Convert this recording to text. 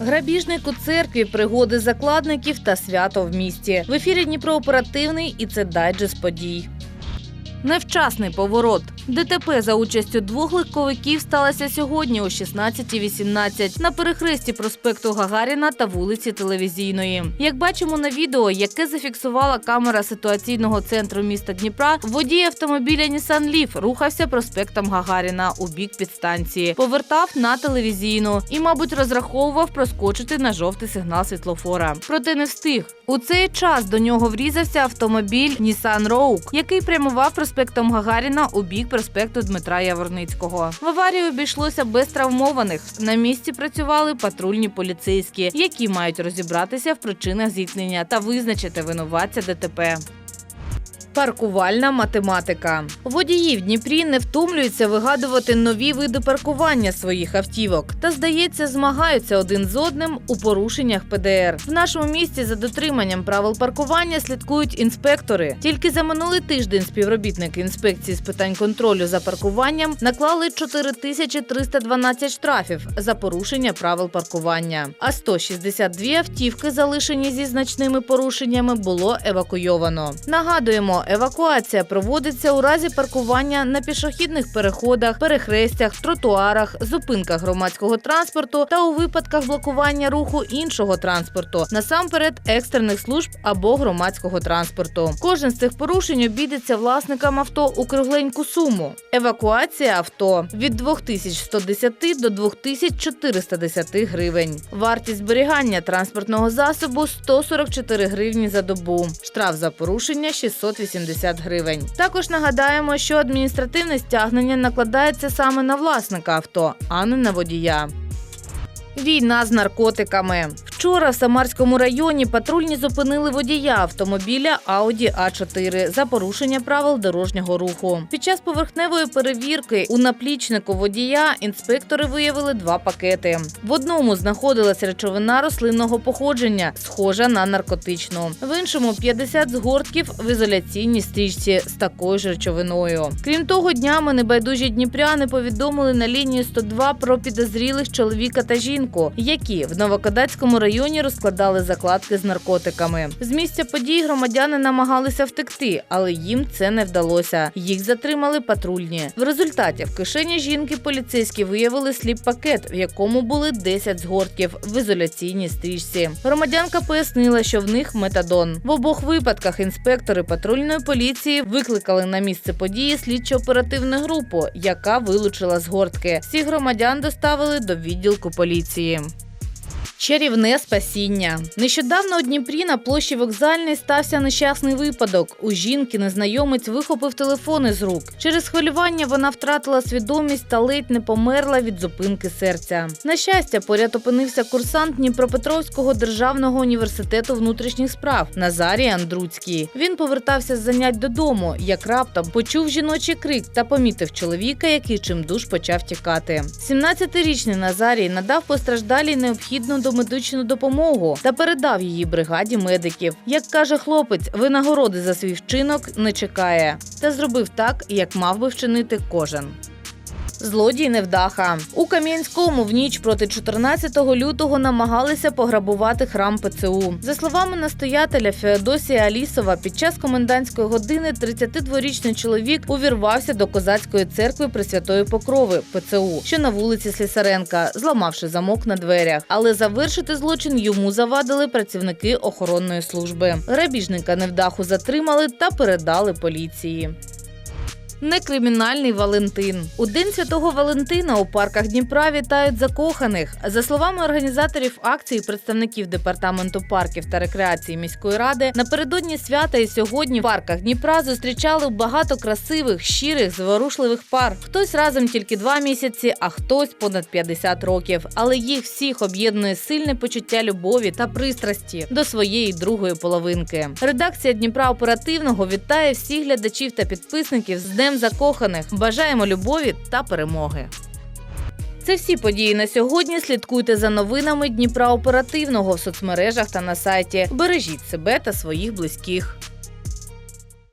Грабіжник у церкві, пригоди закладників та свято в місті. В ефірі Дніпро оперативний і це дайджест подій. Невчасний поворот. ДТП за участю двох легковиків сталося сьогодні о 16.18 на перехресті проспекту Гагаріна та вулиці Телевізійної. Як бачимо на відео, яке зафіксувала камера ситуаційного центру міста Дніпра, водій автомобіля Nissan Leaf рухався проспектом Гагаріна у бік підстанції, повертав на телевізійну і, мабуть, розраховував проскочити на жовтий сигнал світлофора. Проте не встиг. У цей час до нього врізався автомобіль Nissan Rogue, який прямував проспектом Гагаріна у бік проспекту Дмитра Яворницького. В аварії обійшлося без травмованих. На місці працювали патрульні поліцейські, які мають розібратися в причинах зіткнення та визначити винуватця ДТП. Паркувальна математика. Водії в Дніпрі не втомлюються вигадувати нові види паркування своїх автівок та, здається, змагаються один з одним у порушеннях ПДР. В нашому місті за дотриманням правил паркування слідкують інспектори. Тільки за минулий тиждень співробітники інспекції з питань контролю за паркуванням наклали 4312 штрафів за порушення правил паркування. А 162 автівки, залишені зі значними порушеннями, було евакуйовано. Нагадуємо, евакуація проводиться у разі паркування на пішохідних переходах, перехрестях, тротуарах, зупинках громадського транспорту та у випадках блокування руху іншого транспорту, насамперед екстрених служб або громадського транспорту. Кожен з цих порушень обійдеться власникам авто у кругленьку суму. Евакуація авто від 2110 до 2410 гривень. Вартість зберігання транспортного засобу 144 гривні за добу. Штраф за порушення 680 гривень. Також нагадаємо, що адміністративне стягнення накладається саме на власника авто, а не на водія. Війна з наркотиками. Вчора в Самарському районі патрульні зупинили водія автомобіля Audi A4 за порушення правил дорожнього руху. Під час поверхневої перевірки у наплічнику водія інспектори виявили два пакети. В одному знаходилась речовина рослинного походження, схожа на наркотичну. В іншому 50 згортків в ізоляційній стрічці з такою ж речовиною. Крім того, днями небайдужі дніпряни повідомили на лінії 102 про підозрілих чоловіка та жінку, які в Новокадацькому районі розкладали закладки з наркотиками. З місця подій громадяни намагалися втекти, але їм це не вдалося. Їх затримали патрульні. В результаті в кишені жінки поліцейські виявили сліп-пакет, в якому були 10 згортків в ізоляційній стрічці. Громадянка пояснила, що в них метадон. В обох випадках інспектори патрульної поліції викликали на місце події слідчо-оперативну групу, яка вилучила згортки. Всіх громадян доставили до відділку поліції. Чарівне спасіння. Нещодавно у Дніпрі на площі вокзальній стався нещасний випадок. У жінки незнайомець вихопив телефон із рук. Через хвилювання вона втратила свідомість та ледь не померла від зупинки серця. На щастя, поряд опинився курсант Дніпропетровського державного університету внутрішніх справ Назарій Андруцький. Він повертався з занять додому, як раптом почув жіночий крик та помітив чоловіка, який чимдуж почав тікати. 17-річний Назарій надав постраждалій необхідну домедичну допомогу та передав її бригаді медиків. Як каже хлопець, винагороди за свій вчинок не чекає та зробив так, як мав би вчинити кожен. Злодій невдаха у Кам'янському в ніч проти 14 лютого намагалися пограбувати храм ПЦУ. За словами настоятеля Феодосія Алісова, під час комендантської години 32-річний чоловік увірвався до козацької церкви Пресвятої Покрови ПЦУ, що на вулиці Слісаренка, зламавши замок на дверях. Але завершити злочин йому завадили працівники охоронної служби. Грабіжника невдаху затримали та передали поліції. Некримінальний Валентин у день святого Валентина у парках Дніпра вітають закоханих. За словами організаторів акції, представників департаменту парків та рекреації міської ради, напередодні свята і сьогодні в парках Дніпра зустрічали багато красивих, щирих, зворушливих пар. Хтось разом тільки два місяці, а хтось понад 50 років. Але їх всіх об'єднує сильне почуття любові та пристрасті до своєї другої половинки. Редакція Дніпра оперативного вітає всіх глядачів та підписників з Днем закоханих. Бажаємо любові та перемоги. Це всі події на сьогодні. Слідкуйте за новинами Дніпра оперативного в соцмережах та на сайті. Бережіть себе та своїх близьких.